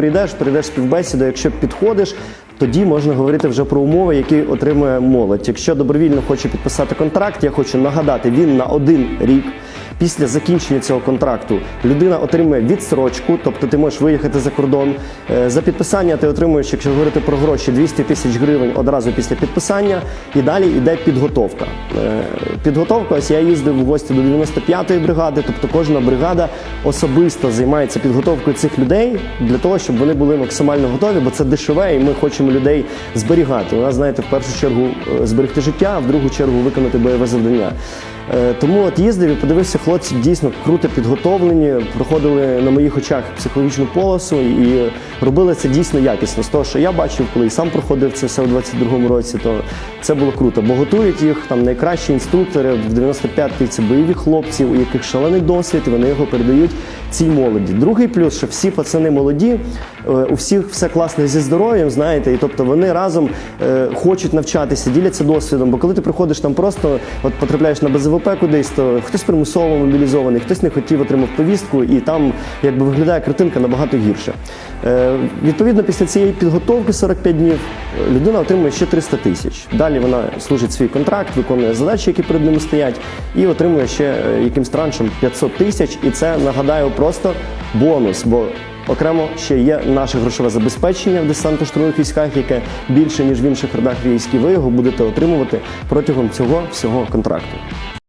Прийдеш, прийдеш співбесіду, якщо підходиш, тоді можна говорити вже про умови, які отримує молодь. Якщо добровільно хоче підписати контракт, я хочу нагадати, він на один рік. Після закінчення цього контракту людина отримує відсрочку, тобто ти можеш виїхати за кордон. Е, За підписання ти отримуєш, якщо говорити про гроші, 200 тисяч гривень одразу після підписання, і далі йде підготовка. Е, Підготовка, ось я їздив в гості до 95-ї бригади, тобто кожна бригада особисто займається підготовкою цих людей для того, щоб вони були максимально готові, бо це дешеве, і ми хочемо людей зберігати. У нас, знаєте, в першу чергу е, зберегти життя, а в другу чергу виконати бойове завдання. Тому от їздив і подивився, хлопці дійсно круто підготовлені, проходили на моїх очах психологічну полосу і робили це дійсно якісно. З того, що я бачив, коли і сам проходив це все у 22-му році, то це було круто. Бо готують їх там найкращі інструктори в 95-й це бойові хлопці, у яких шалений досвід, і вони його передають цій молоді. Другий плюс, що всі пацани молоді, е, у всіх все класно зі здоров'ям, знаєте, і тобто вони разом е, хочуть навчатися, діляться досвідом. Бо коли ти приходиш там просто, от потрапляєш на БЗВП кудись, то хтось примусово мобілізований, хтось не хотів, отримав повістку, і там якби виглядає картинка набагато гірше. Е, відповідно, після цієї підготовки 45 днів е, людина отримує ще 300 тисяч. Далі вона служить свій контракт, виконує задачі, які перед ними стоять, і отримує ще е, якимсь траншем 500 тисяч. І це нагадаю просто бонус. бо Окремо ще є наше грошове забезпечення в десантно-штурмових військах, яке більше ніж в інших родах військ, і ви його будете отримувати протягом цього всього контракту.